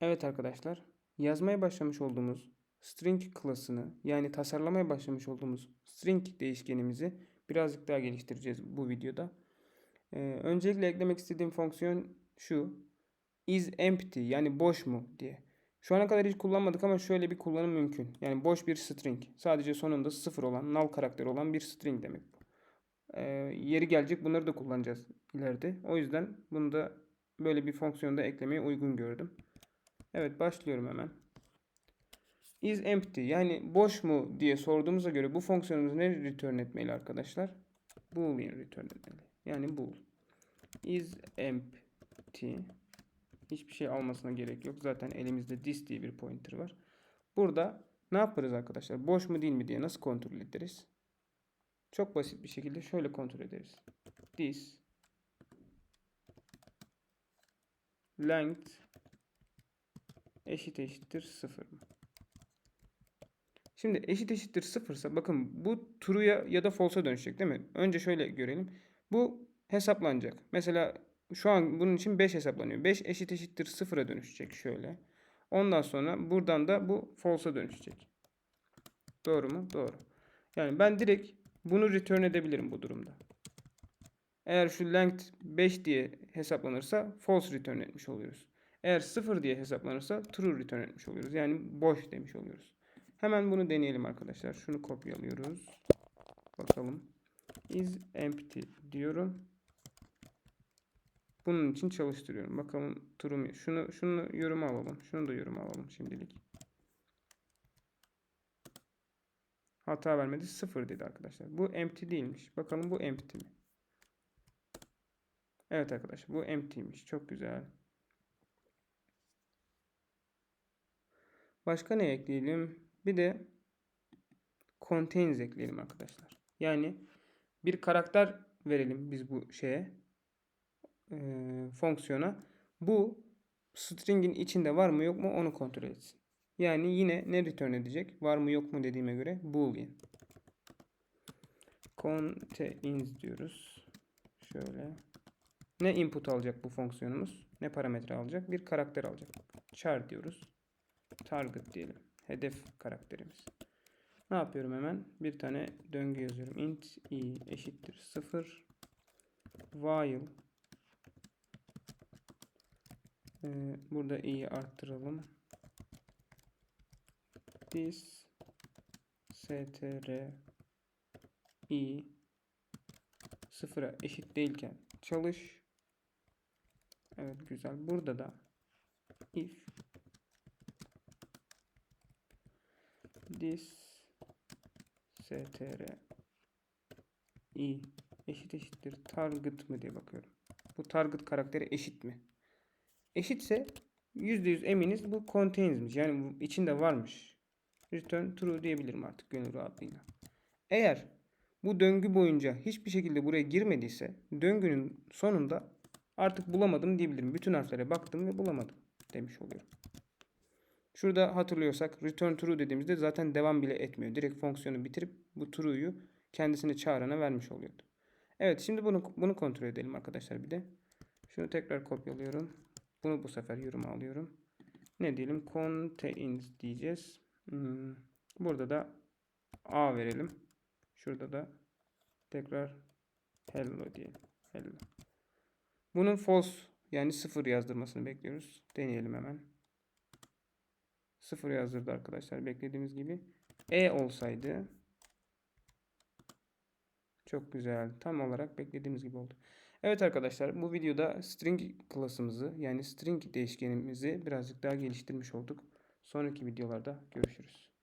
Evet arkadaşlar, yazmaya başlamış olduğumuz string klasını yani tasarlamaya başlamış olduğumuz string değişkenimizi birazcık daha geliştireceğiz bu videoda. Ee, öncelikle eklemek istediğim fonksiyon şu. Is empty yani boş mu diye. Şu ana kadar hiç kullanmadık ama şöyle bir kullanım mümkün. Yani boş bir string. Sadece sonunda sıfır olan, null karakteri olan bir string demek. Ee, yeri gelecek bunları da kullanacağız ileride. O yüzden bunu da böyle bir fonksiyonda eklemeye uygun gördüm. Evet başlıyorum hemen. Is empty yani boş mu diye sorduğumuza göre bu fonksiyonumuz ne return etmeli arkadaşlar? Boolean return etmeli. Yani bool. Is empty. Hiçbir şey almasına gerek yok. Zaten elimizde this diye bir pointer var. Burada ne yaparız arkadaşlar? Boş mu değil mi diye nasıl kontrol ederiz? Çok basit bir şekilde şöyle kontrol ederiz. This length eşit eşittir 0 mı? Şimdi eşit eşittir 0 ise bakın bu true'ya ya da false'a dönüşecek değil mi? Önce şöyle görelim. Bu hesaplanacak. Mesela şu an bunun için 5 hesaplanıyor. 5 eşit eşittir 0'a dönüşecek şöyle. Ondan sonra buradan da bu false'a dönüşecek. Doğru mu? Doğru. Yani ben direkt bunu return edebilirim bu durumda. Eğer şu length 5 diye hesaplanırsa false return etmiş oluyoruz. Eğer 0 diye hesaplanırsa true return etmiş oluyoruz. Yani boş demiş oluyoruz. Hemen bunu deneyelim arkadaşlar. Şunu kopyalıyoruz. Bakalım. Is empty diyorum. Bunun için çalıştırıyorum. Bakalım true mu? Şunu, şunu yoruma alalım. Şunu da yoruma alalım şimdilik. Hata vermedi. 0 dedi arkadaşlar. Bu empty değilmiş. Bakalım bu empty mi? Evet arkadaşlar bu empty'ymiş. Çok güzel. Başka ne ekleyelim? Bir de contains ekleyelim arkadaşlar. Yani bir karakter verelim biz bu şeye e, fonksiyona. Bu string'in içinde var mı yok mu onu kontrol etsin. Yani yine ne return edecek? Var mı yok mu dediğime göre boolean. Contains diyoruz. Şöyle. Ne input alacak bu fonksiyonumuz? Ne parametre alacak? Bir karakter alacak. Char diyoruz. Target diyelim. Hedef karakterimiz. Ne yapıyorum hemen? Bir tane döngü yazıyorum. int i eşittir 0 while ee, burada i'yi arttıralım. This str i sıfıra eşit değilken çalış. Evet güzel. Burada da if this str i eşit eşittir target mı diye bakıyorum. Bu target karakteri eşit mi? Eşitse %100 eminiz bu contains'miş. Yani bu içinde varmış. Return true diyebilirim artık gönül rahatlığıyla. Eğer bu döngü boyunca hiçbir şekilde buraya girmediyse döngünün sonunda artık bulamadım diyebilirim. Bütün harflere baktım ve bulamadım demiş oluyorum. Şurada hatırlıyorsak return true dediğimizde zaten devam bile etmiyor. Direkt fonksiyonu bitirip bu true'yu kendisine çağırana vermiş oluyordu. Evet şimdi bunu bunu kontrol edelim arkadaşlar bir de. Şunu tekrar kopyalıyorum. Bunu bu sefer yoruma alıyorum. Ne diyelim? Contains diyeceğiz. Hmm. Burada da A verelim. Şurada da tekrar hello diyelim. Hello. Bunun false yani sıfır yazdırmasını bekliyoruz. Deneyelim hemen. Sıfır yazdırdı arkadaşlar beklediğimiz gibi. E olsaydı çok güzel. Tam olarak beklediğimiz gibi oldu. Evet arkadaşlar bu videoda string klasımızı yani string değişkenimizi birazcık daha geliştirmiş olduk. Sonraki videolarda görüşürüz.